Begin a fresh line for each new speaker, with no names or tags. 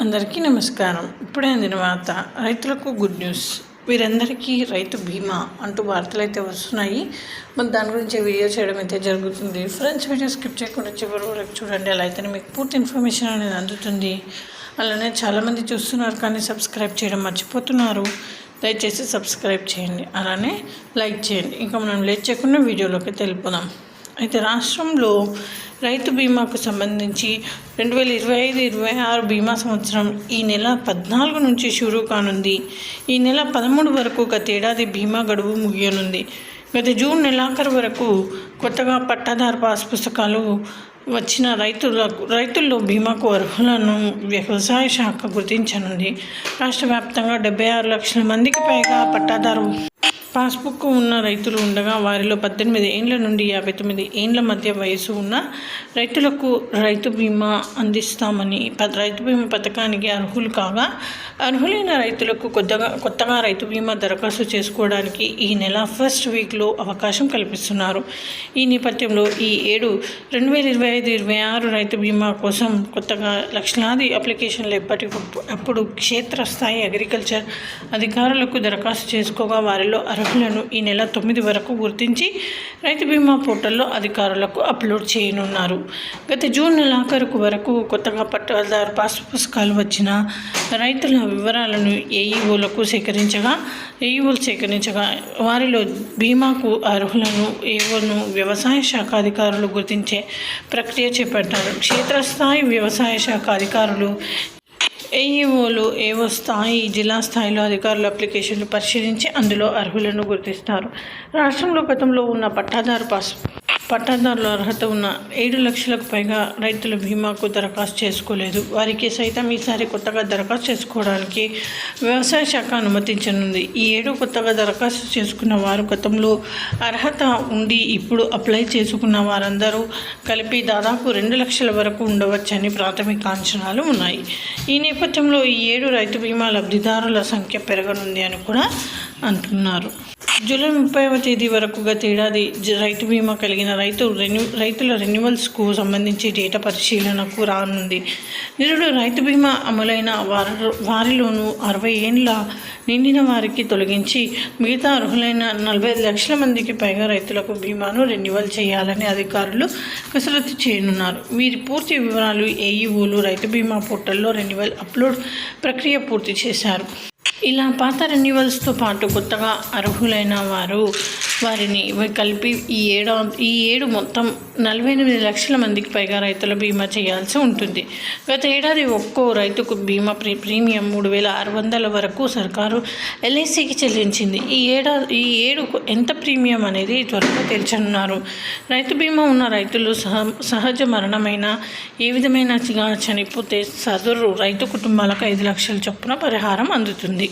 అందరికీ నమస్కారం. ఇప్పుడే అందిన వార్త రైతులకు గుడ్ న్యూస్. వీరందరికీ రైతు బీమా అంటూ వార్తలు అయితే వస్తున్నాయి. మరి దాని గురించి వీడియో చేయడం అయితే జరుగుతుంది. ఫ్రెండ్స్ వీడియో స్కిప్ చేయకుండా చివరి వరకు చూడండి. అలా అయితేనే మీకు పూర్తి ఇన్ఫర్మేషన్ అనేది అందుతుంది. అలానే చాలామంది చూస్తున్నారు కానీ సబ్స్క్రైబ్ చేయడం మర్చిపోతున్నారు. దయచేసి సబ్స్క్రైబ్ చేయండి. అలానే లైక్ చేయండి. ఇంకా మనం లేట్ చేయకుండా వీడియోలోకి తెలుపుదాం అయితే రాష్ట్రంలో రైతు బీమాకు సంబంధించి రెండు వేల ఇరవై ఐదు ఇరవై ఆరు బీమా సంవత్సరం ఈ నెల పద్నాలుగు నుంచి షురూ కానుంది. ఈ నెల పదమూడు వరకు గత ఏడాది బీమా గడువు ముగియనుంది. గత జూన్ నెలాఖరు వరకు కొత్తగా పట్టాదారు పాస్ పుస్తకాలు వచ్చిన రైతులకు రైతుల్లో బీమాకు అర్హులను వ్యవసాయ శాఖ గుర్తించనుంది. రాష్ట్ర వ్యాప్తంగా డెబ్బై ఆరు లక్షల మందికి పైగా పట్టాదారు పాస్బుక్ ఉన్న రైతులు ఉండగా వారిలో పద్దెనిమిది ఏండ్ల నుండి యాభై తొమ్మిది ఏండ్ల మధ్య వయసు ఉన్న రైతులకు రైతు బీమా అందిస్తామని రైతు బీమా పథకానికి అర్హులు కాగా అర్హులైన రైతులకు కొత్తగా కొత్తగా రైతు బీమా దరఖాస్తు చేసుకోవడానికి ఈ నెల ఫస్ట్ వీక్లో అవకాశం కల్పిస్తున్నారు. ఈ నేపథ్యంలో ఈ ఏడు రెండు వేల ఇరవై ఐదు ఇరవై ఆరు రైతు బీమా కోసం కొత్తగా లక్షలాది అప్లికేషన్లు ఎప్పటి అప్పుడు క్షేత్రస్థాయి అగ్రికల్చర్ అధికారులకు దరఖాస్తు చేసుకోగా వారిలో అర్హులు అర్హులను ఈ నెల తొమ్మిది వరకు గుర్తించి రైతు బీమా పోర్టల్లో అధికారులకు అప్లోడ్ చేయనున్నారు. గత జూన్ నెలాఖరుకు వరకు కొత్తగా పట్టాదారు పాస్ పుస్తకాలు వచ్చిన రైతుల వివరాలను ఏఈఓలకు సేకరించగా ఏఈఓలు సేకరించగా వారిలో బీమాకు అర్హులను ఏఓను వ్యవసాయ శాఖ అధికారులు గుర్తించే ప్రక్రియ చేపట్టారు. క్షేత్రస్థాయి వ్యవసాయ శాఖ అధికారులు ఏఈఓలు ఏవో స్థాయి జిల్లా స్థాయిలో అధికారులు అప్లికేషన్లు పరిశీలించి అందులో అర్హులను గుర్తిస్తారు. రాష్ట్రంలో గతంలో ఉన్న పట్టాదారు పాస్ పట్టాదారుల అర్హత ఉన్న ఏడు లక్షలకు పైగా రైతుల బీమాకు దరఖాస్తు చేసుకోలేదు. వారికి సైతం ఈసారి కొత్తగా దరఖాస్తు చేసుకోవడానికి వ్యవసాయ శాఖ అనుమతించనుంది. ఈ ఏడు కొత్తగా దరఖాస్తు చేసుకున్న వారు గతంలో అర్హత ఉండి ఇప్పుడు అప్లై చేసుకున్న వారందరూ కలిపి దాదాపు రెండు లక్షల వరకు ఉండవచ్చని ప్రాథమిక అంచనాలు ఉన్నాయి. ఈ నేపథ్యంలో ఈ ఏడు రైతు బీమా లబ్ధిదారుల సంఖ్య పెరగనుంది అని కూడా అంటున్నారు. జూలై ముప్పైవ తేదీ వరకు గత ఏడాది రైతు బీమా కలిగిన రైతు రెన్యూ రైతుల రెన్యువల్స్కు సంబంధించి డేటా పరిశీలనకు రానుంది. నిరుడు రైతు బీమా అమలైన వారి వారిలోనూ అరవై ఏండ్ల నిండిన వారికి తొలగించి మిగతా అర్హులైన నలభై లక్షల మందికి పైగా రైతులకు బీమాను రెన్యువల్ చేయాలని అధికారులు కసరత్తు చేయనున్నారు. వీరి పూర్తి వివరాలు ఏఈఓలు రైతు బీమా పోర్టల్లో రెన్యువల్ అప్లోడ్ ప్రక్రియ పూర్తి చేశారు. ఇలా పాత రెన్యువల్స్తో పాటు కొత్తగా అర్హులైన వారు వారిని కలిపి ఈ ఏడా ఈ ఏడు మొత్తం నలభై ఎనిమిది లక్షల మందికి పైగా రైతుల బీమా చేయాల్సి ఉంటుంది. గత ఏడాది ఒక్కో రైతుకు బీమా ప్రీ ప్రీమియం మూడు వేల ఆరు వందల వరకు సర్కారు ఎల్ఐసికి చెల్లించింది. ఈ ఏడాది ఈ ఏడు ఎంత ప్రీమియం అనేది త్వరగా తెల్చనున్నారు. రైతు బీమా ఉన్న రైతులు సహ సహజ మరణమైన ఏ విధమైన చనిపోతే సదరు రైతు కుటుంబాలకు ఐదు లక్షల చొప్పున పరిహారం అందుతుంది.